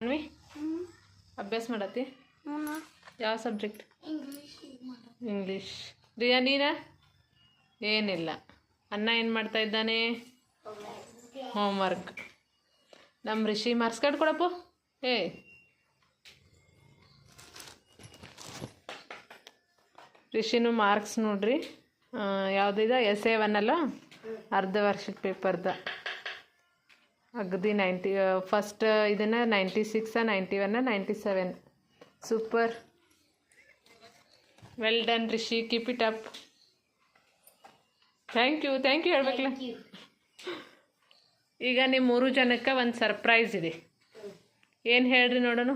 ಅನ್ವಿ? ಅಭ್ಯಾಸ ಮಾಡತ್ತಿ? ಯಾವ subject? English ರಿಯಾ ನೀನ? ಏನಿಲ್ಲ. ಅನ್ನ ಏನು ಮಾಡ್ತಾ ಇದ್ದಾನೆ? ಹೋಮ್ವರ್ಕ್ ನಮ್ಮ ಋಷಿ ಮಾರ್ಕ್ಸ್ ಕಾರ್ಡ್ ಕೊಡಪ್ಪು. ಏ. ಋಷಿನು ಮಾರ್ಕ್ಸ್ ನೋಡ್ರಿ. ಯಾವುದಿದೆ ಎಸ್ ಎ ಒನ್ ಅಲ್ಲ? ಅರ್ಧ ವರ್ಷದ ಪೇಪರ್ದ ಅಗದಿ ನೈಂಟಿ ಫಸ್ಟ್ ಇದನ್ನು ninety six ninety one ninety seven super well done Rishi keep it up thank you thank you ಹೇಳ್ಬೇಕಲ್ಲ ಈಗ ನಿಮ್ಮ ಮೂರು ಜನಕ್ಕೆ ಒಂದು ಸರ್ಪ್ರೈಸ್ ಇದೆ. ಏನು ಹೇಳ್ರಿ ನೋಡೋಣ?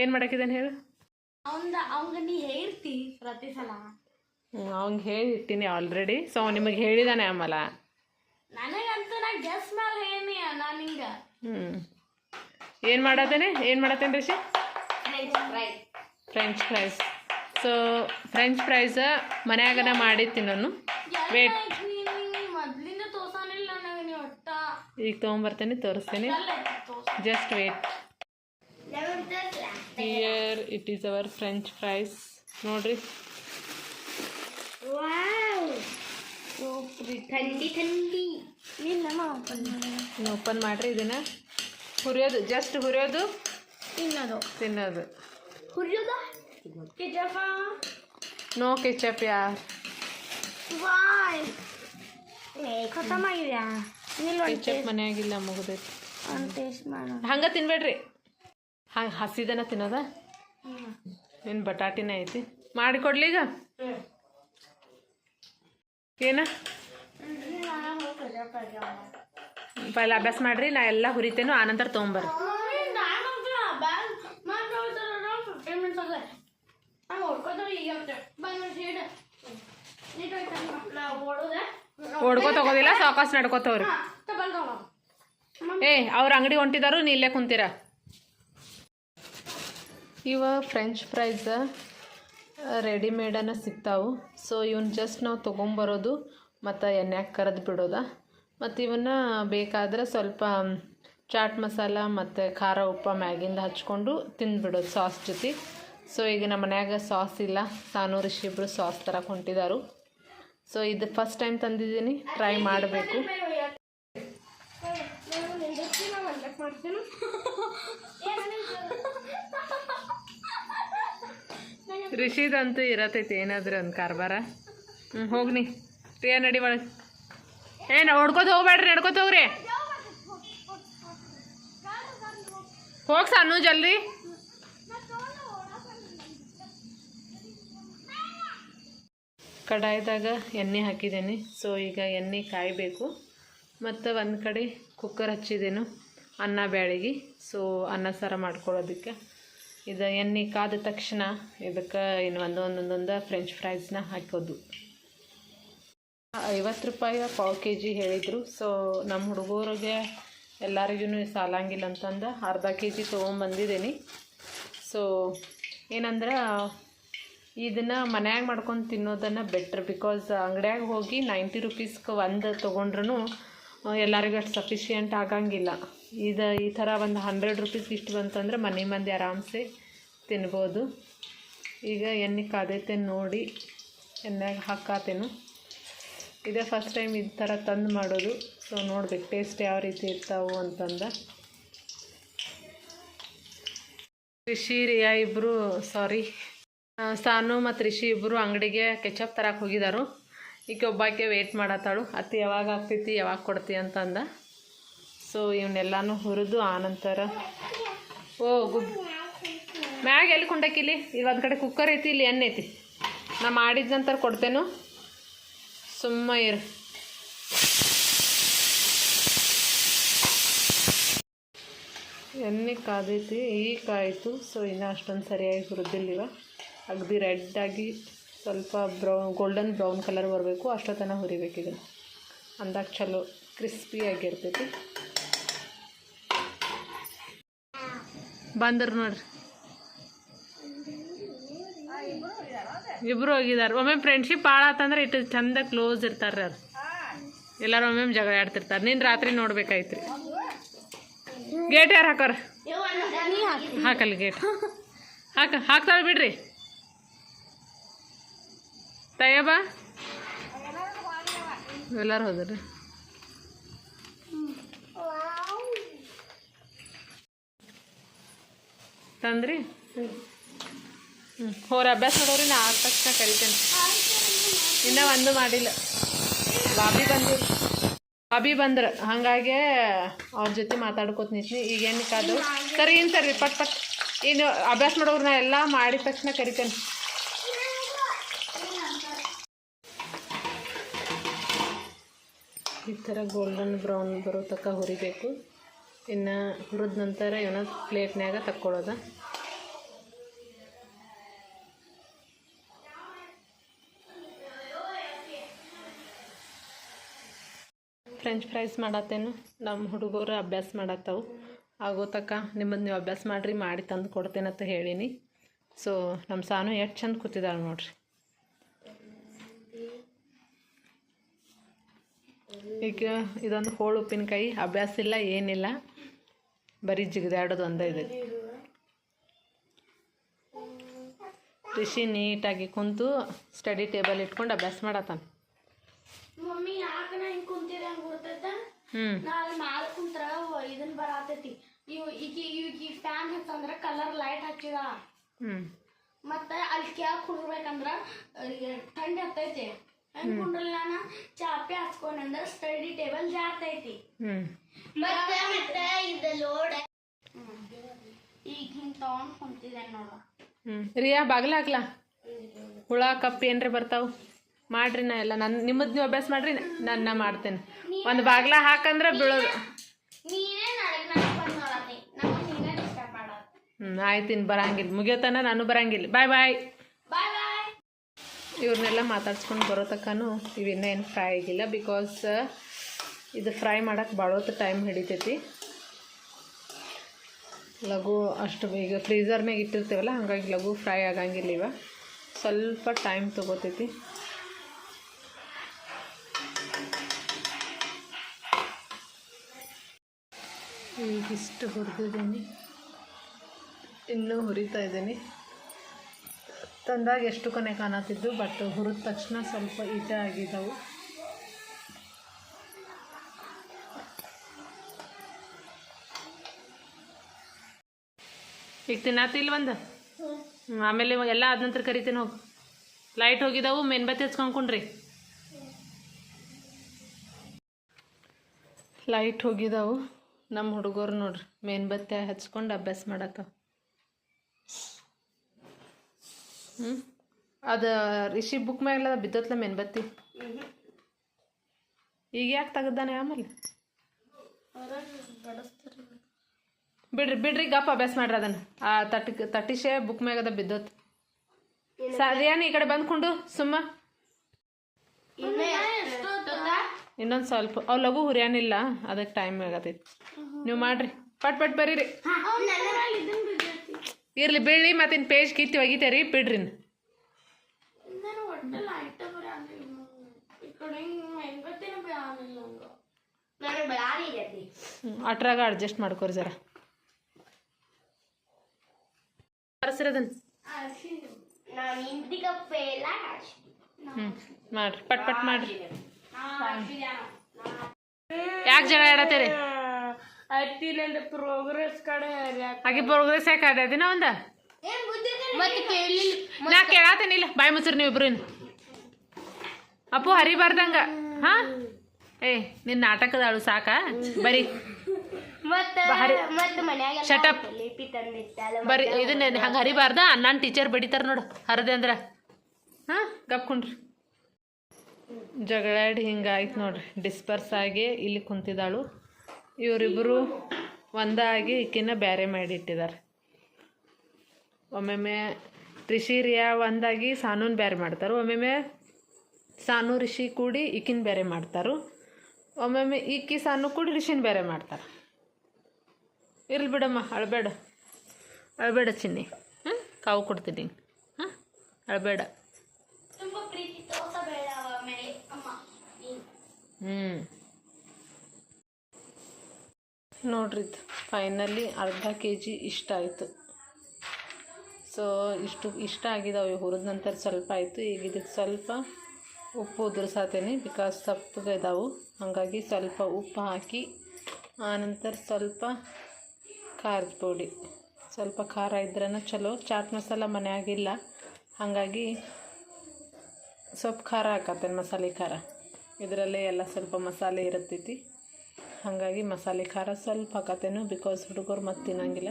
ಏನು ಮಾಡಕ್ಕಿದ್ದಾನೆ ಹೇಳು? ಹೇಳ್ತಿ ಪ್ರತಿ ಸಲ. ಅವ್ನಿಗೆ ಹೇಳಿರ್ತೀನಿ ಆಲ್ರೆಡಿ ಸೊ ನಿಮಗೆ ಹೇಳಿದಾನೆ ಆಮಲ. ನನಗಂತೂ ನಾ ಗೆಸ್ ಮೇಲೆ ಹೇಳಿ ನಾನು ಹಿಂಗ ಹ್ಞೂ ಏನು ಮಾಡತ್ತೇನೆ? ಏನು ಮಾಡತ್ತೇನೆ Rishi? French French fries so French fries ಮನ್ಯಾಗನ ಮಾಡಿ ತಿನ್ನೋನು ವೇಟ್ ಮೊದ್ಲಿಂದ ತೋರ್ಸಾನಿಲ್ಲ ನನಗೆ ನೀವು ಒಟ್ಟ. ಈಗ ತೊಗೊಂಬರ್ತೇನೆ ತೋರಿಸ್ತೇನೆ. Just wait here it is our french fries ನೋಡ್ರಿ. ಥಂಡಿ ಥಂಡಿ. ನಿನ್ನ ಓಪನ್ ಮಾಡ್ರಿ ಇದನ್ನ. ಹುರಿಯೋದು ಜಸ್ಟ್ ಹುರಿಯೋದು? ತಿನ್ನೋದು. ತಿನ್ನೋದು. ಹುರಿಯೋದು? ಕೆಚಪ ನೋ ಕೆಚಪ್ ಯಾರ್? ವಾಯ್ ಖತಮ ನಿಲ್ಲ ಕೆಚಪ್ ಮನೆಯಾಗಿಲ್ಲ ಮುಗಿದೈತಿ ಟೇಸ್ಟ್ ಮಾಡು. ಹಂಗೆ ತಿನ್ಬೇಡ್ರಿ. ಹಂಗೆ ಹಸಿದನ ತಿನ್ನೋದ? ಏನು ಬಟಾಟಿನ ಐತಿ. ಮಾಡಿಕೊಡ್ಲಿ ಈಗ. ಏನ? ಪೈಲ ಅಭ್ಯಾಸ ಮಾಡ್ರಿ, ನಾ ಎಲ್ಲ ಹುರಿತೇನು, ಆನಂತರ ತೊಗೊಂಬರ್ರಿ. ಓಡ್ಕೋ ತಗೋದಿಲ್ಲ ಸಾಕಾಸ್ ನಡ್ಕೋತವ್ರಿ. ಏ, ಅವ್ರ ಅಂಗಡಿ ಹೊಂಟಿದಾರು, ನೀ ಇಲ್ಲೇ ಕುಂತೀರ. ಇವ ಫ್ರೆಂಚ್ ಫ್ರೈಸ್ ರೆಡಿಮೇಡನ ಸಿಗ್ತಾವು. ಸೊ ಇವನ್ನ ಜಸ್ಟ್ ನಾವು ತೊಗೊಂಬರೋದು ಮತ್ತು ಎಣ್ಣೆಗೆ ಕರೆದು ಬಿಡೋದ. ಮತ್ತು ಇವನ್ನ ಬೇಕಾದರೆ ಸ್ವಲ್ಪ ಚಾಟ್ ಮಸಾಲ ಮತ್ತು ಖಾರ, ಉಪ್ಪ, ಮ್ಯಾಗಿಂದ ಹಚ್ಕೊಂಡು ತಿಂದುಬಿಡೋದು ಸಾಸ್ ಜೊತೆ. ಸೊ ಈಗ ನಮ್ಮ ಮನ್ಯಾಗ ಸಾಸ್ ಇಲ್ಲ. ತಾನು ರಿಷಿ ಇಬ್ಬರು ಸಾಸ್ ಥರ ಹೊಂಟಿದಾರು. ಸೊ ಇದು ಫಸ್ಟ್ ಟೈಮ್ ತಂದಿದ್ದೀನಿ. ಟ್ರೈ ಮಾಡಬೇಕು. ರಿಷಿದಂತೂ ಇರತೈತಿ, ಏನಾದ್ರೂ ಒಂದು ಕಾರ್ಬಾರ? ಹ್ಞೂ ಹೋಗ್ನಿ. ಪ್ರಿಯಾ, ನಡಿ ಒಳಗೆ. ಏನು ಹೊಡ್ಕೋತ ಹೋಗ್ಬೇಡ್ರಿ, ನಡ್ಕೋತ ಹೋಗ್ರಿ. ಹೋಗಿ ಸಣ್ಣ, ಜಲ್ದಿ. ಕಡಾಯ್ದಾಗ ಎಣ್ಣೆ ಹಾಕಿದ್ದೇನೆ. ಸೊ ಈಗ ಎಣ್ಣೆ ಕಾಯಬೇಕು. ಮತ್ತು ಒಂದು ಕಡೆ ಕುಕ್ಕರ್ ಹಚ್ಚಿದ್ದೇನು, ಅನ್ನ ಬ್ಯಾಳಿಗೆ. ಸೊ ಅನ್ನ ಸಾರ ಮಾಡ್ಕೊಳ್ಳೋದಕ್ಕೆ. ಇದು ಎಣ್ಣೆ ಕಾದ ತಕ್ಷಣ ಇದಕ್ಕೆ ಇನ್ನು ಒಂದೊಂದೊಂದೊಂದು ಫ್ರೆಂಚ್ ಫ್ರೈಸ್ನ ಹಾಕೋದು ಐವತ್ತು ರೂಪಾಯಿ ಪಾವು ಕೆ ಜಿ ಹೇಳಿದರು. ಸೊ ನಮ್ಮ ಹುಡುಗರಿಗೆ ಎಲ್ಲರಿಗೂ ಸಾಲಂಗಿಲ್ಲ ಅಂತಂದು ಅರ್ಧ ಕೆ ಜಿ ತೊಗೊಂಬಂದಿದ್ದೀನಿ. ಸೊ ಏನಂದ್ರೆ, ಇದನ್ನು ಮನ್ಯಾಗ ಮಾಡ್ಕೊಂಡು ತಿನ್ನೋದನ್ನು ಬೆಟ್ರ್ ಬಿಕಾಸ್ ಅಂಗಡ್ಯಾಗ ಹೋಗಿ ನೈಂಟಿ ರುಪೀಸ್ಗೆ ಒಂದು ತೊಗೊಂಡ್ರೂ ಎಲ್ಲರಿಗೂ ಅಷ್ಟು ಸಫಿಷಿಯೆಂಟ್ ಆಗಂಗಿಲ್ಲ. ಇದು, ಈ ಥರ ಒಂದು ಹಂಡ್ರೆಡ್ ರುಪೀಸ್ ಇಷ್ಟು ಬಂತಂದ್ರೆ ಮನೆ ಮಂದಿ ಆರಾಮ್ಸೆ ತಿನ್ಬೋದು. ಈಗ ಎಣ್ಣೆ ಕಾದೈತೆ ನೋಡಿ ಎಣ್ಣೆಗೆ ಹಾಕಾತೇನು ಇದೇ ಫಸ್ಟ್ ಟೈಮ್ ಈ ಥರ ತಂದು ಮಾಡೋದು. ಸೊ ನೋಡ್ಬೇಕು ಟೇಸ್ಟ್ ಯಾವ ರೀತಿ ಇರ್ತಾವು ಅಂತಂದ. ರಿಷಿ, ರಿಯಾ ಇಬ್ಬರು ಸಾರಿ ಸಾನು ಮತ್ತು ರಿಷಿ ಇಬ್ಬರು ಅಂಗಡಿಗೆ ಕೆಚಪ್ ತರಕ್ಕೆ ಹೋಗಿದ್ದಾರು ಈಗ ಒಬ್ಬಾಕೆ ವೆಯ್ಟ್ ಮಾಡತ್ತಾಳು. ಅತ್ತಿ, ಯಾವಾಗ ಆಗ್ತೈತಿ? ಯಾವಾಗ ಕೊಡ್ತಿ? ಅಂತಂದ. ಸೊ ಇವನ್ನೆಲ್ಲಾನು ಹುರಿದು ಆನಂತರ, ಓ ಗುಡ್ ಮ್ಯಾಗ ಎಲ್ಲಿ ಕೊಂಡಕ್ಕಿಲ್ಲಿ ಇಲ್ಲಿ? ಒಂದು ಕಡೆ ಕುಕ್ಕರ್ ಐತಿ, ಇಲ್ಲಿ ಎಣ್ಣೆ ಐತಿ. ನಾ ಮಾಡಿದ ನಂತರ ಕೊಡ್ತೇನು. ಸುಮ್ಮ ಇರು. ಎಣ್ಣೆ ಕಾದೈತಿ, ಈಗ ಕಾಯಿತು ಸೊ ಇನ್ನೂ ಅಷ್ಟೊಂದು ಸರಿಯಾಗಿ ಹುರಿದಿಲ್ಲ. ಅಗದಿ ರೆಡ್ಡಾಗಿ ಸ್ವಲ್ಪ ಬ್ರೌನ್ ಗೋಲ್ಡನ್ ಬ್ರೌನ್ ಕಲರ್ ಬರಬೇಕು. ಅಷ್ಟೊತ್ತನ ಹುರಿಬೇಕು ಇದನ್ನು. ಅಂದಾಗ ಚಲೋ ಕ್ರಿಸ್ಪಿಯಾಗಿರ್ತೈತಿ ಬಂದರು ನೋಡ್ರಿ. ಇಬ್ಬರು ಹೋಗಿದಾರೆ. ಒಮ್ಮೆ ಫ್ರೆಂಡ್ಶಿಪ್ ಭಾಳ ಆತಂದ್ರೆ ಇಟ್ಟು ಚಂದ ಕ್ಲೋಸ್ ಇರ್ತಾರೆ ಅವ್ರು. ಎಲ್ಲರೂ ಒಮ್ಮೆ ಜಗಳ ಆಡ್ತಿರ್ತಾರೆ. ನೀನು ರಾತ್ರಿ ನೋಡ್ಬೇಕಾಯ್ತು ರೀ ಗೇಟ್ ಯಾರು ಹಾಕೋರ? ಹಾಕಲ್ಲ ಹಾಕಿ. ಹಾಕಲ್ಲಿ ಗೇಟ್. ಹಾಕ ಹಾಕ್ತಾಳೆ ಬಿಡ್ರಿ. ತಯ್ಯಬ ಎಲ್ಲರೂ ಹೋದ್ರಿ. ತಂದ್ರಿ? ಹ್ಞೂ ಹೋರ ಅಭ್ಯಾಸ ಮಾಡೋರಿ, ನಾ ಆದ ತಕ್ಷಣ ಕರಿತೇನೆ. ಇನ್ನೂ ಒಂದು ಮಾಡಿಲ್ಲ. ಬಾಬಿ ಬಂದಿರು. ಬಾಬಿ ಬಂದ್ರು. ಹಾಗಾಗಿ ಅವ್ರ ಜೊತೆ ಮಾತಾಡ್ಕೋತ ನಿಂತೀನಿ. ಈಗೇನು ಕಾದು ಸರಿ ಏನು ಸರಿ, ಪಟ್ ಪಟ್. ಇನ್ನು ಅಭ್ಯಾಸ ಮಾಡೋರು ನಾ ಎಲ್ಲ ಮಾಡಿದ ತಕ್ಷಣ ಕರಿತೇನೆ. ಈ ಥರ ಗೋಲ್ಡನ್ ಬ್ರೌನ್ ಬರೋ ತಕ್ಕ ಹುರಿಬೇಕು ಇನ್ನು ಹುರಿದ ನಂತರ ಏನೋ ಪ್ಲೇಟ್ನ್ಯಾಗ ತಕ್ಕೊಳ್ಳೋದ. French fries ಮಾಡತ್ತೇನು? ನಮ್ಮ ಹುಡುಗರು ಅಭ್ಯಾಸ ಮಾಡತ್ತವು. ಆಗೋ ತಕ್ಕ ನಿಮ್ಮದು ನೀವು ಅಭ್ಯಾಸ ಮಾಡಿರಿ, ಮಾಡಿ ತಂದು ಅಂತ ಹೇಳೀನಿ. ಸೊ ನಮ್ಮ ಸಾನು ಎಷ್ಟು ಚಂದ ಕೂತಿದ್ದಾಳೆ ನೋಡ್ರಿ. ಈಗ ಇದೊಂದು ಹೋಳು ಉಪ್ಪಿನಕಾಯಿ ಅಭ್ಯಾಸ ಇಲ್ಲ ಏನಿಲ್ಲ. ಬರೀ ಜಿಗಿದಾಡೋದು ಒಂದೇ ಇದೆ. ರಿಷಿ ನೀಟಾಗಿ ಕುಂತು ಸ್ಟಡಿ ಟೇಬಲ್ ಇಟ್ಕೊಂಡು ಅಭ್ಯಾಸ ಮಾಡತ್ತಾನ. ಮಮ್ಮಿ ಯಾಕ ನಾ ಹಿಂಗ್ ಕುಂತಿದೆ ಹಂಗ ಗೊತ್ತೈತ? ಹ್ಞೂ ನಾ ಅಲ್ಲಿ ಮ್ಯಾಲ ಕುಂತ್ರ ವ- ಬರತೈತಿ. ಬರಾತೈತಿ ಈಗ ಈಗ ಫ್ಯಾನ್ ಹಚ್ಚಂದ್ರ ಕಲರ್ ಲೈಟ್ ಹಚ್ಚಿದ. ಮತ್ತ ಅಲ್ಲಿ ಕ್ಯಾಕ್ ಕುಡ್ಬೇಕಂದ್ರ ಥಂಡಿ ಹತ್ತೈತಿ. ಹೆಂಗ್ ಕುಂಡ್ರಲ್ಲ ನಾನ ಚಾಪೆ ಹಾಸ್ಕೊಂಡ್ರೆ ಸ್ಟಡಿ ಟೇಬಲ್ ಜಾರ್ತೈತಿ. ಮತ್ತೆ ಮತ್ತೆ ಇದು ಲೋಡ್ ಈಗ ಹಿಂಗ್ ತಗೊಂಡ್ ಕುಂತಿದೆ ನೋಡ ಹ್ಞೂ ರಿಯಾ ಬಾಗ್ಲ ಹಾಕ್ಲ? ಹುಳ ಕಪ್ಪಿ ಏನ್ರಿ ಬರ್ತಾವು? ಮಾಡ್ರಿ ನಾ ಎಲ್ಲ. ನನ್ನ ನಿಮ್ಮದು ನೀವು ಅಭ್ಯಾಸ ಮಾಡ್ರಿ ನನ್ನ ಮಾಡ್ತೇನೆ. ಒಂದು ಬಾಗ್ಲ ಹಾಕಂದ್ರೆ ಬೀಳೋದು. ಆಯ್ತಿನ್ ಹ್ಞೂ ಆಯ್ತು ಬರಂಗಿಲ್ಲ ಮುಗಿಯೋತನ ನಾನು ಬರಂಗಿಲ್ಲ ಬಾಯ್ ಬಾಯ್ ಇವ್ರನ್ನೆಲ್ಲ ಮಾತಾಡ್ಸ್ಕೊಂಡು ಬರೋ ತಕ್ಕನೂ ಇವಿನ್ನೇನು ಫ್ರೈ ಆಗಿಲ್ಲ ಬಿಕಾಸ್ ಇದು ಫ್ರೈ ಮಾಡೋಕ್ಕೆ ಭಾಳ ಹೊತ್ತು ಟೈಮ್ ಹಿಡಿತೈತಿ. ಲಘು ಅಷ್ಟು ಈಗ ಫ್ರೀಝರ್ನಾಗ ಇಟ್ಟಿರ್ತೀವಲ್ಲ, ಹಾಗಾಗಿ ಲಘು ಫ್ರೈ ಆಗಂಗಿಲ್ಲ ಇವ. ಸ್ವಲ್ಪ ಟೈಮ್ ತೊಗೋತೈತಿ. ಈಗಿಷ್ಟು ಹುರಿದಿದ್ದೀನಿ. ಇನ್ನೂ ಹುರಿತಾ ಇದ್ದೀನಿ. ತಂದಾಗ ಎಷ್ಟು ಕೊನೆ ಕಾಣತ್ತಿದ್ದು ಬಟ್ ಹುರಿದ ತಕ್ಷಣ ಸ್ವಲ್ಪ ಈಜೆ ಆಗಿದ್ದವು. ಈಗ ತಿನ್ನತ್ತಿಲ್ಲ ಒಂದು ಆಮೇಲೆ ಎಲ್ಲ ಆದ ನಂತರ ಕರಿತೀನಿ ಹೋಗಿ. ಲೈಟ್ ಹೋಗಿದ್ದಾವು ಮೇನ್ಬತ್ತಿ ಹಚ್ಕೊಂಡ್ಕೊಂಡ್ರಿ ಲೈಟ್ ಹೋಗಿದ್ದಾವು ನಮ್ಮ ಹುಡುಗರು ನೋಡ್ರಿ ಮೇನ್ಬತ್ತಿ ಹಚ್ಕೊಂಡು ಅಭ್ಯಾಸ ಮಾಡತ್ತವ ಹ್ಞೂ ಅದು ರಿಷಿ ಬುಕ್ ಮೇಲೆ ಬಿದ್ದತ್ಲ ಮೆನ್ಬತ್ತಿ ಈಗ ಯಾಕೆ ತೆಗದ್ದಾನೆ ಆಮೇಲೆ? ಬಿಡ್ರಿ ಬಿಡ್ರಿ ಗಪ್ಪ ಅಭ್ಯಾಸ ಮಾಡ್ರಿ ಅದನ್ನು. ಆ ತಟ್ಟಿ ತಟ್ಟಿಶೆ ಬುಕ್ ಮ್ಯಾಗದ ಬಿದ್ದೋತ್. ಸರಿಯಾನ ಈ ಕಡೆ ಬಂದ್ಕೊಂಡು ಸುಮ್ಮ. ಇನ್ನೊಂದು ಸ್ವಲ್ಪ. ಅವ್ ಲಘು ಹುರಿಯಾನಿಲ್ಲ ಅದಕ್ಕೆ ಟೈಮ್ ಆಗತೈತಿ ನೀವು ಮಾಡ್ರಿ. ಪಟ್ ಪಟ್ ಬರೀರಿ. ಇರ್ಲಿ ಬೀಳಿ ಮತ್ತಿನ್ ಪೇಜ್ ಕಿತ್ತಿ ಒಗಿತೇರಿ ಬಿಡ್ರಿ ಅಟ್ರಾಗ ಅಡ್ಜಸ್ಟ್ ಮಾಡ್ಕೊರಿ ಜರ. ಅದನ್ನ ಹ್ಞೂ ಮಾಡ್ರಿ ಪಟ್ ಪಟ್ ಮಾಡ್ರಿ. ಯಾಕೆ ಜಗಳ ಆಡತ್ತೀರಿ? ಅತ್ತಿಲಿಂದ ಪ್ರೋಗ್ರೆಸ್ ಕಡೆ ಹಾಗೆ ಪ್ರೋಗ್ರೆಸ್ ಯಾಕೆ ಆಡ್ಯಾದಿನ ಒಂದ? ನಾ ಕೇಳಾತೇನಿಲ್ಲ ಬಾಯ್ ಮುಚ್ಚ್ರಿ ನೀವು ಇಬ್ರು. ಅಪ್ಪು ಹರಿಬಾರ್ದಂಗ. ಹಾ? ಏ ನಿನ್ನ ನಾಟಕದ ಸಾಕ? ಬರಿ. ತಂದಿತ್ತಲ್ಲ ಬರೀ ಇದನ್ನ ಹಂಗೆ ಹರಿಬಾರ್ದ? ನನ್ನ ಟೀಚರ್ ಬಡಿತಾರ ನೋಡು. ಹರದೆ ಅಂದ್ರ. ಹಾಂ? ಗಪ್ಕೊಂಡ್ರಿ ಜಗಳಾಡಿ ಹಿಂಗಾಯ್ತು ನೋಡ್ರಿ. ಡಿಸ್ಪರ್ಸ್ ಆಗಿ ಇಲ್ಲಿ ಕುಂತಿದ್ದಾಳು. ಇವರಿಬ್ಬರು ಒಂದಾಗಿ ಈಕಿನ ಬೇರೆ ಮಾಡಿಟ್ಟಿದ್ದಾರೆ. ಒಮ್ಮೊಮ್ಮೆ ರಿಷಿ ರಿಯಾ ಒಂದಾಗಿ ಸಾನೂನ್ ಬೇರೆ ಮಾಡ್ತಾರೆ. ಒಮ್ಮೊಮ್ಮೆ ಸಾನು ರಿಷಿ ಕೂಡಿ ಈಕಿನ ಬೇರೆ ಮಾಡ್ತಾರೆ. ಒಮ್ಮೊಮ್ಮೆ ಈಕಿ ಸಾನು ಕೂಡಿ ರಿಷಿನ ಬೇರೆ ಮಾಡ್ತಾರೆ. ಇರ್ಲಿ ಬಿಡಮ್ಮ ಅಳಬೇಡ. ಅಳಬೇಡ ಚಿನ್ನಿ. ಹಾಂ ಕಾವು ಕೊಡ್ತೀನಿ. ಹಾಂ ಅಳಬೇಡ. ಹ್ಞೂ ನೋಡ್ರಿ ಫೈನಲಿ ಅರ್ಧ ಕೆ ಜಿ ಇಷ್ಟ ಆಯಿತು. ಸೊ ಇಷ್ಟು ಇಷ್ಟ ಆಗಿದಾವೆ ಹುರಿದ ನಂತರ ಸ್ವಲ್ಪ ಆಯಿತು. ಈಗ ಇದಕ್ಕೆ ಸ್ವಲ್ಪ ಉಪ್ಪು ಉದುರ್ಸಾತೇನೆ ಬಿಕಾಸ್ ಸಪ್ಪಗೆ ಇದಾವೆ. ಹಾಗಾಗಿ ಸ್ವಲ್ಪ ಉಪ್ಪು ಹಾಕಿ, ಆನಂತರ ಸ್ವಲ್ಪ ಖಾರದ ಪುಡಿ. ಸ್ವಲ್ಪ ಖಾರ ಇದ್ರೇ ಚಲೋ. ಚಾಟ್ ಮಸಾಲ ಮನೆಯಾಗಿಲ್ಲ. ಹಾಗಾಗಿ ಸ್ವಲ್ಪ ಖಾರ ಹಾಕತ್ತೇನೆ ಮಸಾಲೆ ಖಾರ. ಇದರಲ್ಲೇ ಎಲ್ಲ ಸ್ವಲ್ಪ ಮಸಾಲೆ ಇರುತ್ತೈತಿ ಹಾಗಾಗಿ ಮಸಾಲೆ ಖಾರ ಸ್ವಲ್ಪ ಹಾಕತ್ತೇನು ಬಿಕಾಸ್ ಹುಡುಗರು ಮತ್ತೆ ತಿನ್ನಂಗಿಲ್ಲ.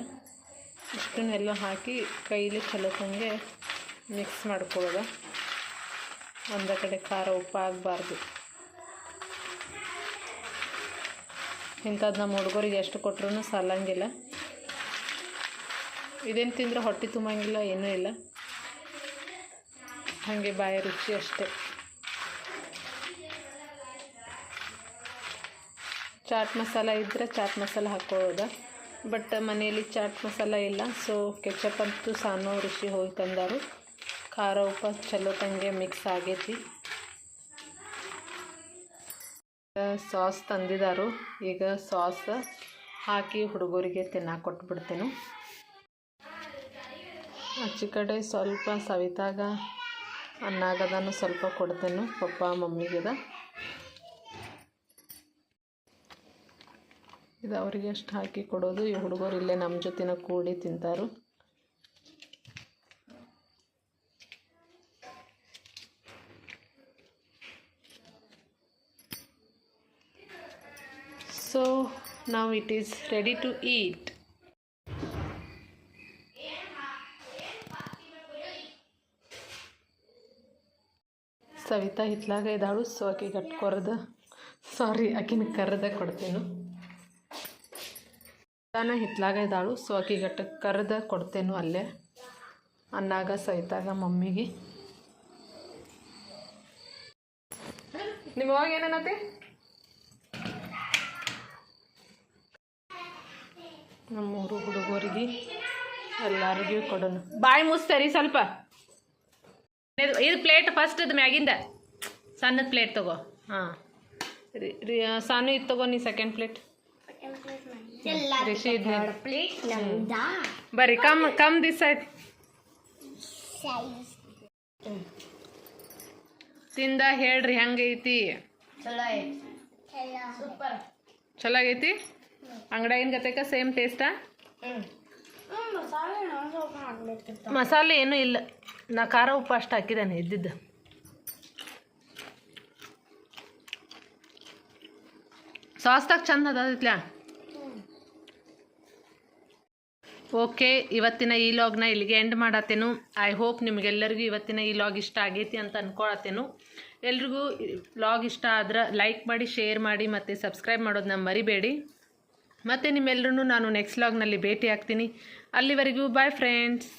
ಇಷ್ಟನ್ನೆಲ್ಲ ಹಾಕಿ ಕೈಲಿ ಚಲೋತಂಗೆ ಮಿಕ್ಸ್ ಮಾಡ್ಕೊಳ್ಳೋದ. ಒಂದು ಕಡೆ ಖಾರ ಉಪ್ಪು ಆಗಬಾರ್ದು. ಇಂಥದ್ದು ನಮ್ಮ ಹುಡುಗರಿಗೆ ಎಷ್ಟು ಕೊಟ್ಟರು ಸಾಲಂಗಿಲ್ಲ. ಇದೇನು ತಿಂದರೆ ಹೊಟ್ಟೆ ತುಂಬಂಗಿಲ್ಲ, ಏನೂ ಇಲ್ಲ. ಹಾಗೆ ಬಾಯ ರುಚಿ ಅಷ್ಟೇ. ಚಾಟ್ ಮಸಾಲ ಇದ್ದರೆ ಚಾಟ್ ಮಸಾಲ ಹಾಕ್ಕೊಳ್ಳೋದ. ಬಟ್ ಮನೆಯಲ್ಲಿ ಚಾಟ್ ಮಸಾಲ ಇಲ್ಲ. ಸೊ ಕೆಚಪ್ ಅಂತೂ ಸಾನೋ ರುಚಿ ಹೋಗಿ ತಂದರು. ಖಾರ ಉಪ್ಪು ಚಲೋ ತಂಗೆ ಮಿಕ್ಸ್ ಆಗೈತಿ. ಸಾಸ್ ತಂದಿದ್ದಾರು ಈಗ ಸಾಸ್ ಹಾಕಿ ಹುಡುಗರಿಗೆ ತಿನ್ನಾಕ ಕೊಟ್ಬಿಡ್ತೇನೆ. ಆಚೆ ಕಡೆ ಸ್ವಲ್ಪ ಸವಿತಾಗ ಅನ್ನಾಗದನ್ನು ಸ್ವಲ್ಪ ಕೊಡ್ತೇನೆ ಪಪ್ಪ ಮಮ್ಮಿಗೆದ. ಇದು ಅವರಿಗೆ ಅಷ್ಟು ಹಾಕಿ ಕೊಡೋದು? ಈ ಹುಡುಗರು ಇಲ್ಲೇ ನಮ್ಮ ಜೊತಿನ ಕೂಡಿ ತಿಂತಾರು. ಸೊ ನಾವು it is ready to eat Savita ಹಿತ್ಲಾಗ ಇದ್ದಾಳು. ಸೊ ಆಕೆ ಗಟ್ಕೊರ್ದು ಕೊರದ ಸಾರಿ ಆಕಿನ ಕರೆದ ಕೊಡ್ತೇನು. ನಾನು ಹಿತ್ಲಾಗ ಇದ್ದಾಳು ಸೊ ಆಕಿ ಗಟ್ಟ ಕರೆದ ಕೊಡ್ತೇನು ಅಲ್ಲೇ, ಅನ್ನಾಗ ಸೈತಾಗ ಮಮ್ಮಿಗೆ. ನಿಮ್ಮ ಅವಾಗ ಏನೇನತ್ತೆ ನಮ್ಮೂರು ಹುಡುಗರಿಗೆ ಎಲ್ಲರಿಗೂ ಕೊಡೋಣ. ಬಾಯಿ ಮುಸ್ತರಿ ಸ್ವಲ್ಪ. ಇದು ಪ್ಲೇಟ್ ಫಸ್ಟ್ ಅದು ಮ್ಯಾಗಿಂದ. ಸಣ್ಣದ ಪ್ಲೇಟ್ ತಗೋ. ಹಾಂ. ಸಾನು ಇದು ತಗೋ ನೀ ಸೆಕೆಂಡ್ ಪ್ಲೇಟ್ ಪ್ಲೇಟ್ ನಮ್ದ. ಬರ್ರಿ ಕಮ್ ಕಮ್ ದಿಸ್ ಸೈಡ್. ತಿಂದ ಹೇಳ್ರಿ ಹೆಂಗೈತಿ? ಚಲೋ ಆಗೈತಿ ಅಂಗಡಿಯಾಗಿನ ಗತೆಕ ಸೇಮ್ ಟೇಸ್ಟಾ ಮಸಾಲೆ ಏನೂ ಇಲ್ಲ. ನಾ ಖಾರ ಉಪ್ಪು ಅಷ್ಟು ಹಾಕಿದ್ದಾನೆ ಇದ್ದಿದ್ದು. ಸಾಸ್ದಾಗ ಚಂದ ಅದಿತ್ಲ ಓಕೆ, ಇವತ್ತಿನ ಈ ಲಾಗ್ನ ಇಲ್ಲಿಗೆ ಎಂಡ್ ಮಾಡತ್ತೇನು. ಐ ಹೋಪ್ ನಿಮಗೆಲ್ಲರಿಗೂ ಇವತ್ತಿನ ಈ ಲಾಗ್ ಇಷ್ಟ ಆಗೈತಿ ಅಂತ ಅಂದ್ಕೊಳತ್ತೇನು ಎಲ್ರಿಗೂ ಲಾಗ್ ಇಷ್ಟ ಆದ್ರೆ ಲೈಕ್ ಮಾಡಿ ಶೇರ್ ಮಾಡಿ ಮತ್ತು ಸಬ್ಸ್ಕ್ರೈಬ್ ಮಾಡೋದನ್ನ ಮರಿಬೇಡಿ. ಮತ್ತು ನಿಮ್ಮೆಲ್ಲರೂ ನಾನು ನೆಕ್ಸ್ಟ್ ಲಾಗ್ನಲ್ಲಿ ಭೇಟಿ ಆಗ್ತೀನಿ. ಅಲ್ಲಿವರೆಗೂ ಬಾಯ್ ಫ್ರೆಂಡ್ಸ್